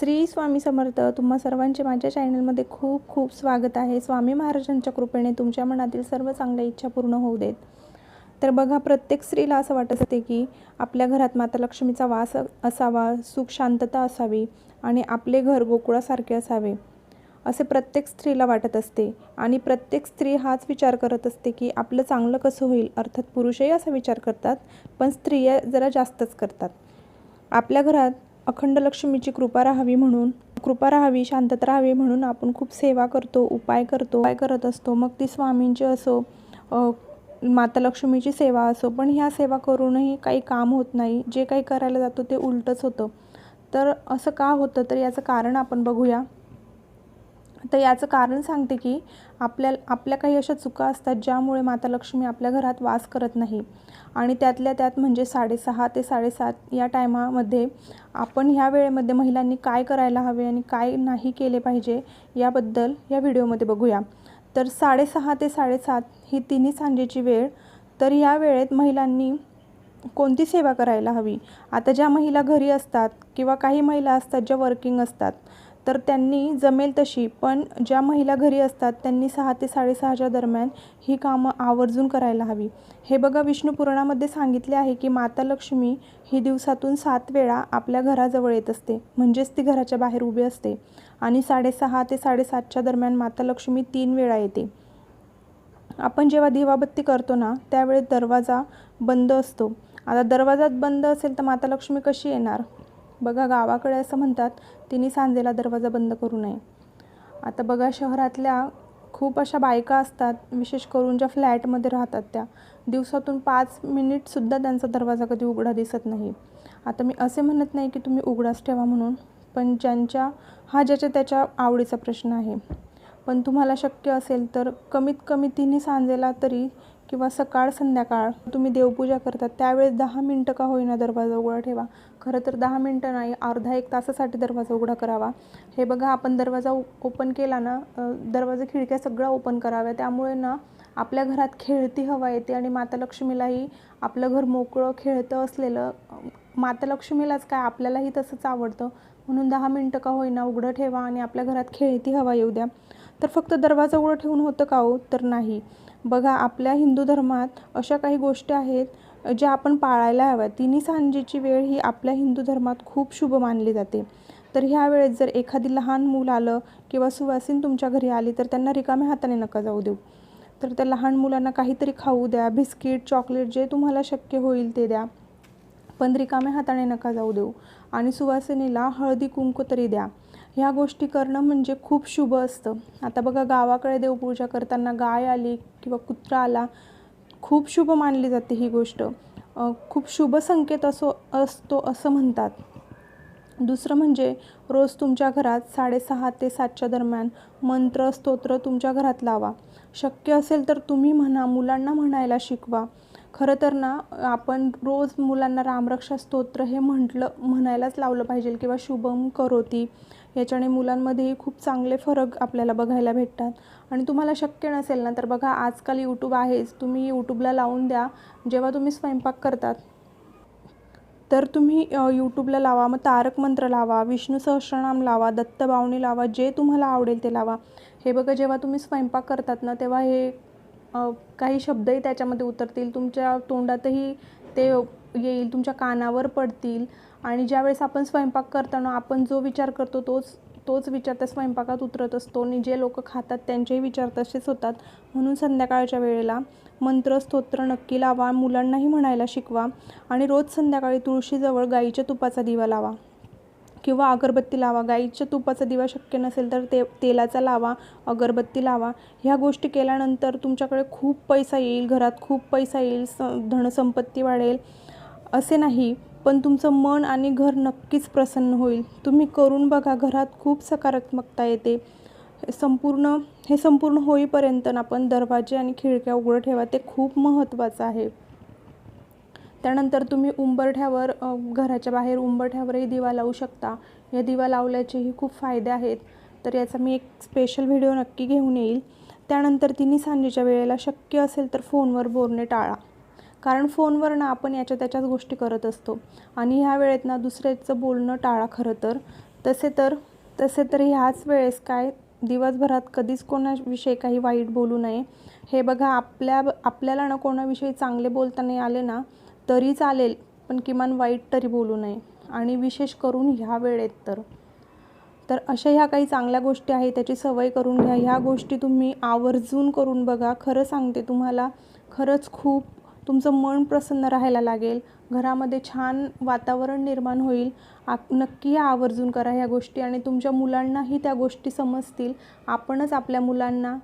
श्री स्वामी समर्थ तुम्हा सर्वांचे माझ्या चॅनलमध्ये खूप खूप स्वागत आहे. स्वामी महाराजांच्या कृपेने तुमच्या मनातील सर्व चांगल्या इच्छा पूर्ण होऊ देत. तर बघा प्रत्येक स्त्रीला असं वाटत असते की आपल्या घरात माता लक्ष्मीचा वास असावा सुख शांतता असावी आणि आपले घर गोकुळासारखे असावे असे प्रत्येक स्त्रीला वाटत असते. आणि प्रत्येक स्त्री हाच विचार करत असते की आपलं चांगलं कसं होईल? अर्थात पुरुषही असा विचार करतात पण स्त्रिया जरा जास्तच करतात. आपल्या घरात अखंड लक्ष्मीची कृपा राहावी म्हणून कृपा राहावी शांतता राहावी म्हणून आपण खूप सेवा करतो उपाय करतो उपाय करत असतो. मग ती स्वामींची असो माता लक्ष्मीची सेवा असो पण ह्या सेवा करूनही काही काम होत नाही. जे काही करायला जातो ते उलटच होतं. तर असं का होतं? तर याचं कारण आपण बघूया. तर याचं कारण सांगते की आपल्या आपल्या काही अशा चुका असतात ज्यामुळे माता लक्ष्मी आपल्या घरात वास करत नाही. आणि त्यातल्या त्यात म्हणजे साडेसहा ते साडेसात या टायमामध्ये आपण ह्या वेळेमध्ये महिलांनी काय करायला हवे आणि काय नाही केले पाहिजे याबद्दल या व्हिडिओमध्ये बघूया. तर साडेसहा ते साडेसात ही तिन्ही सांजेची वेळ तर या वेळेत महिलांनी कोणती सेवा करायला हवी? आता ज्या महिला घरी असतात किंवा काही महिला असतात ज्या वर्किंग असतात तर त्यांनी जमेल तशी पण ज्या महिला घरी असतात त्यांनी सहा ते साडेसहाच्या दरम्यान ही कामं आवर्जून करायला हवी. हे बघा विष्णू पुराणामध्ये सांगितले आहे की माता लक्ष्मी ही दिवसातून सात वेळा आपल्या घराजवळ येत असते म्हणजेच ती घराच्या बाहेर उभी असते आणि साडेसहा ते साडेसातच्या दरम्यान माता लक्ष्मी तीन वेळा येते. आपण जेव्हा दिवाबत्ती करतो ना त्यावेळेस दरवाजा बंद असतो. आता दरवाजात बंद असेल तर माता लक्ष्मी कशी येणार? बघा गावाकडे असं म्हणतात तिने सांजेला दरवाजा बंद करू नये. आता बघा शहरातल्या खूप अशा बायका असतात विशेष करून ज्या फ्लॅटमध्ये राहतात त्या. दिवसातून पाच मिनिटसुद्धा त्यांचा दरवाजा कधी उघडा दिसत नाही. आता मी असे म्हणत नाही की तुम्ही उघडाच ठेवा म्हणून पण ज्यांच्या हा ज्याच्या त्याच्या आवडीचा प्रश्न आहे. पण तुम्हाला शक्य असेल तर कमीत कमी तिन्ही सांजेला तरी किंवा सकाळ संध्याकाळ तुम्ही देवपूजा करतात त्यावेळेस दहा मिनटं का होईना दरवाजा उघडा ठेवा. खरं तर दहा मिनटं नाही अर्धा एक तासासाठी दरवाजा उघडा करावा. हे बघा आपण दरवाजा ओपन केला ना दरवाजा खिडक्या सगळ्या ओपन कराव्या. त्यामुळे ना आपल्या घरात खेळती हवा येते आणि माता लक्ष्मीलाही आपलं घर मोकळं खेळतं असलेलं माता लक्ष्मीलाच काय आपल्यालाही तसंच आवडतं. म्हणून दहा मिनटं का होईना उघडं ठेवा आणि आपल्या घरात खेळती हवा येऊ द्या. तर फक्त दरवाजा उघडं ठेवून होतं का हो? तर नाही. बघा आपल्या हिंदू धर्मात अशा काही गोष्टी आहेत ज्या आपण पाळायला हव्यात. तिन्ही सांजेची वेळ ही आपल्या हिंदू धर्मात खूप शुभ मानली जाते. तर ह्या वेळेत जर एखादी लहान मूल आलं किंवा सुवासीन तुमच्या घरी आली तर त्यांना रिकाम्या हाताने नका जाऊ देऊ. तर त्या लहान मुलांना काहीतरी खाऊ द्या बिस्किट चॉकलेट जे तुम्हाला शक्य होईल ते द्या. पण रिकाम्या हाताने नका जाऊ देऊ. आणि सुवासिनीला हळदी कुंकू तरी द्या. ह्या गोष्टी करणं म्हणजे खूप शुभ असतं. आता बघा गावाकडे देवपूजा करताना गाय आली किंवा कुत्रा आला खूप शुभ मानली जाते ही गोष्ट. खूप शुभ संकेत असो असतो असं म्हणतात. दुसरं म्हणजे रोज तुमच्या घरात साडेसहा ते सातच्या दरम्यान मंत्र स्तोत्र तुमच्या घरात लावा. शक्य असेल तर तुम्ही म्हणा मुलांना म्हणायला शिकवा. खरं तर ना आपण रोज मुलांना रामरक्षा स्तोत्र हे म्हटलं म्हणायलाच लावलं पाहिजे किंवा शुभम करोती. याच्याने मुलांमध्येही खूप चांगले फरक आपल्याला बघायला भेटतात. आणि तुम्हाला शक्य नसेल ना तर बघा आजकाल यूट्यूब आहेच. तुम्ही यूट्यूबला लावून द्या. जेव्हा तुम्ही स्वयंपाक करतात तर तुम्ही यूट्यूबला लावा. मग तारक मंत्र लावा विष्णू सहस्रनाम लावा दत्तबावणी लावा जे तुम्हाला आवडेल ते लावा. हे बघा जेव्हा तुम्ही स्वयंपाक करतात ना तेव्हा हे काही शब्दही त्याच्यामध्ये उतरतील. तुमच्या तोंडातही ते येईल तुमच्या कानावर पडतील. आणि ज्यावेळेस आपण स्वयंपाक करताना आपण जो विचार करतो तोच तोच विचार त्या स्वयंपाकात उतरत असतो. आणि जे लोक खातात त्यांचेही विचार तसेच होतात. म्हणून संध्याकाळच्या वेळेला मंत्र स्तोत्र नक्की लावा. मुलांनाही म्हणायला शिकवा. आणि रोज संध्याकाळी तुळशीजवळ गाईच्या तुपाचा दिवा लावा. किंवा अगरबत्ती लावा. गाईच्या तुपाचा दिवा शक्य नसेल तर ते तेलाचा लावा अगरबत्ती लावा. ह्या गोष्टी केल्यानंतर तुमच्याकडे खूप पैसा येईल. घरात खूप पैसा येईल. स धनसंपत्ती वाढेल. असे नाही पण तुमचं मन आणि घर नक्कीच प्रसन्न होईल. तुम्ही करून बघा घरात खूप सकारात्मकता येते. संपूर्ण हे संपूर्ण होईपर्यंत आपण दरवाजे आणि खिडक्या उघडं ठेवा ते खूप महत्त्वाचं आहे. त्यानंतर तुम्ही उंबरठ्यावर घराच्या बाहेर उंबरठ्यावरही दिवा लावू शकता. या दिवा लावल्याचेही खूप फायदे आहेत. तर याचा मी एक स्पेशल व्हिडिओ नक्की घेऊन येईल. त्यानंतर तिन्ही सांजेच्या वेळेला शक्य असेल तर फोनवर बोलणे टाळा. कारण फोनवर ना आपण याच्या त्याच्याच गोष्टी करत असतो. आणि ह्या वेळेत ना दुसऱ्याचं बोलणं टाळा खरं तर. तसे तर तसे तर ह्याच वेळेस काय दिवसभरात कधीच कोणाविषयी काही वाईट बोलू नये. हे बघा आपल्या आपल्याला ना कोणाविषयी चांगले बोलता नाही आले ना तरी चालेल पण किमान वाईट तरी बोलू नये. आणि विशेष करून ह्या वेळेत तर. तर अशा ह्या काही चांगल्या गोष्टी आहेत त्याची सवय करून घ्या. ह्या गोष्टी तुम्ही आवर्जून करून बघा. खरं सांगते तुम्हाला खरंच खूप तुमचं मन प्रसन्न राहायला लागेल. घरामध्ये छान वातावरण निर्माण होईल. आप नक्की या आवर्जून करा ह्या गोष्टी आणि तुमच्या मुलांनाही त्या गोष्टी समजतील. आपणच आपल्या मुलांना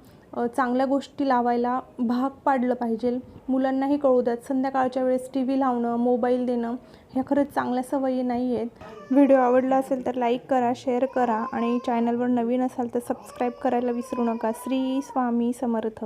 चांगल्या गोष्टी लावायला भाग पाडलं पाहिजे. मुलांनाही कळू द्यात. संध्याकाळच्या वेळेस टी व्ही लावणं मोबाईल देणं ह्या खरंच चांगल्या सवयी नाही आहेत. व्हिडिओ आवडला असेल तर लाईक करा शेअर करा आणि चॅनलवर नवीन असाल तर सबस्क्राईब करायला विसरू नका. श्री स्वामी समर्थ.